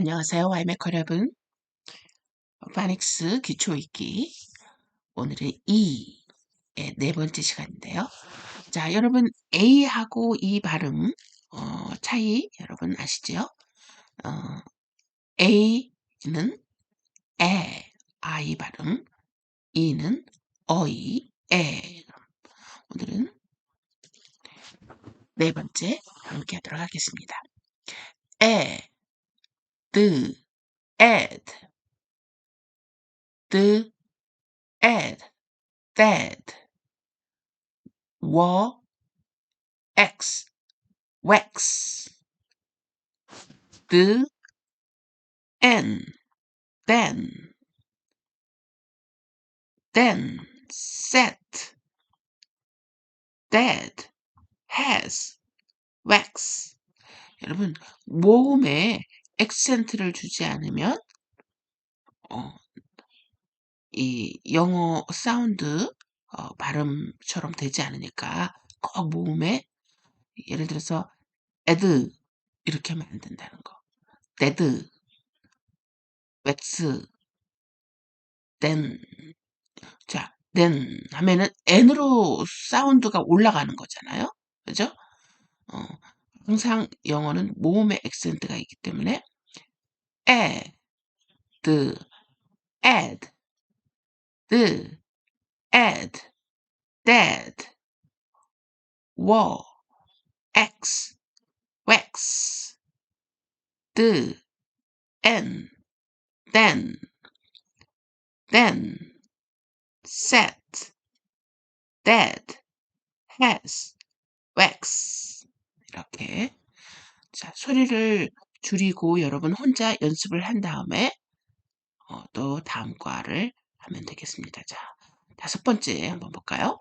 안녕하세요. 와이메커 여러분. 파닉스 기초 읽기. 오늘은 E의 네 번째 시간인데요. 자, 여러분 A하고 E 발음 어, 차이 여러분 아시죠? 어, A는 에, 아이 발음, E는 어이, 에. 오늘은 네 번째 함께 하도록 하겠습니다. 에, 드, add, the, add, that, 워, x, wax, the, n, then, then, set, that, has, wax. 여러분, 모음에 액센트를 주지 않으면 어, 이 영어 사운드 어, 발음처럼 되지 않으니까 꼭 모음에 예를 들어서 에드 이렇게 하면 안 된다는 거. 데드, 웩스, 댄. 자, 댄 하면은 n으로 사운드가 올라가는 거잖아요. 그죠? 어, 항상 영어는 모음의 액센트가 있기 때문에 add, add, the, add, that, were, x, wax, the, and, then, then, set, that, has, wax. 이렇게. 자, 소리를 줄이고 여러분 혼자 연습을 한 다음에 어, 또 다음 과를 하면 되겠습니다. 자, 다섯 번째 한번 볼까요?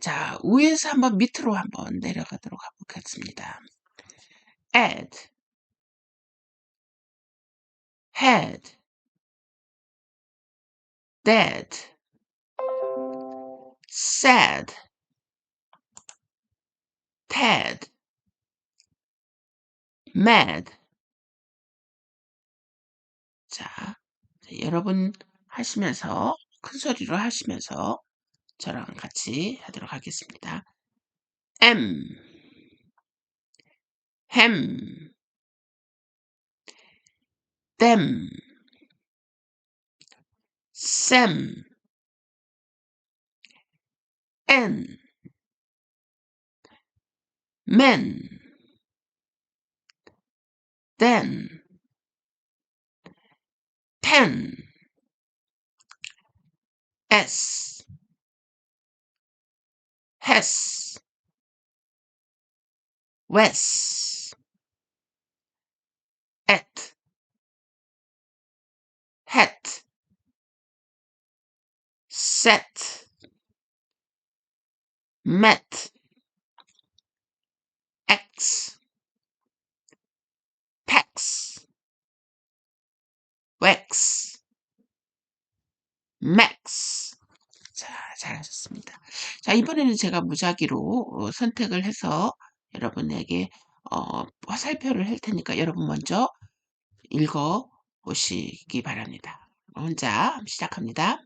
자, 위에서 한번 밑으로 한번 내려가도록 하겠습니다. add, had, dead, sad, tad, mad. 자, 여러분 하시면서 큰 소리로 하시면서 저랑 같이 하도록 하겠습니다. M, hem, them, sem, n, men, ten, ten, s, Has. wes, At. het, set, met, wax, max. 자, 잘하셨습니다. 자, 이번에는 제가 무작위로 어, 선택을 해서 여러분에게 어, 화살표를 할 테니까 여러분 먼저 읽어 보시기 바랍니다. 혼자 시작합니다.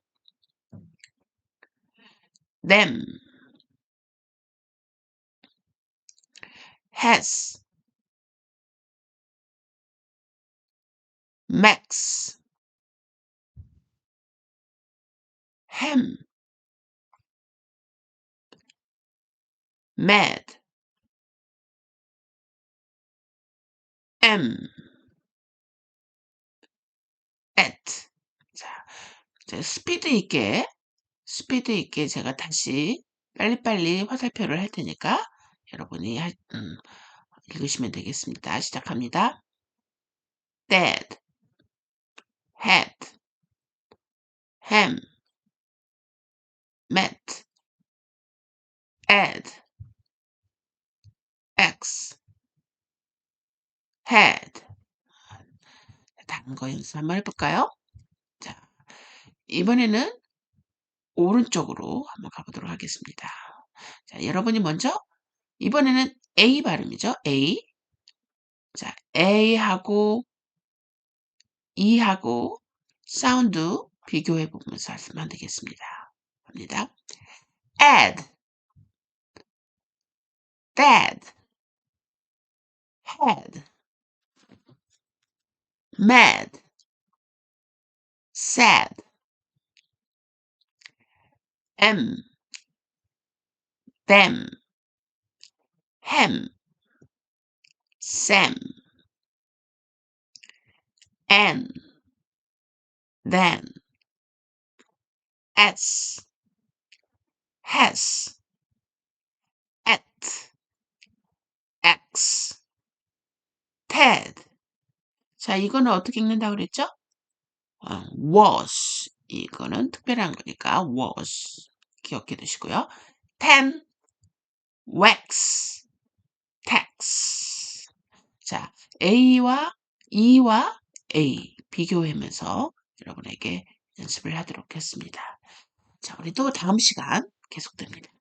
them, has, max, hem, mad, m, at. 자, 자, 스피드 있게, 스피드 있게 제가 다시 빨리빨리 화살표를 할 테니까 여러분이 하, 음, 읽으시면 되겠습니다. 시작합니다. dead, had, ham, met, add, x, had. 다른 거 연습 한번 해볼까요? 자, 이번에는 오른쪽으로 한번 가보도록 하겠습니다. 자, 여러분이 먼저 이번에는 A 발음이죠. A. 자, A하고 E하고 사운드 비교해 보면서 하시면 되겠습니다. 갑니다. add, dad, head, mad, sad, am, them, hem, sam, an, then, as, has, at, x, ted. 자, 이거는 어떻게 읽는다고 그랬죠? 어, was. 이거는 특별한 거니까 was. 기억해 두시고요. ten, wax, tax. 자, A와 E와 A 비교하면서 여러분에게 연습을 하도록 했습니다. 자, 우리 또 다음 시간 계속됩니다.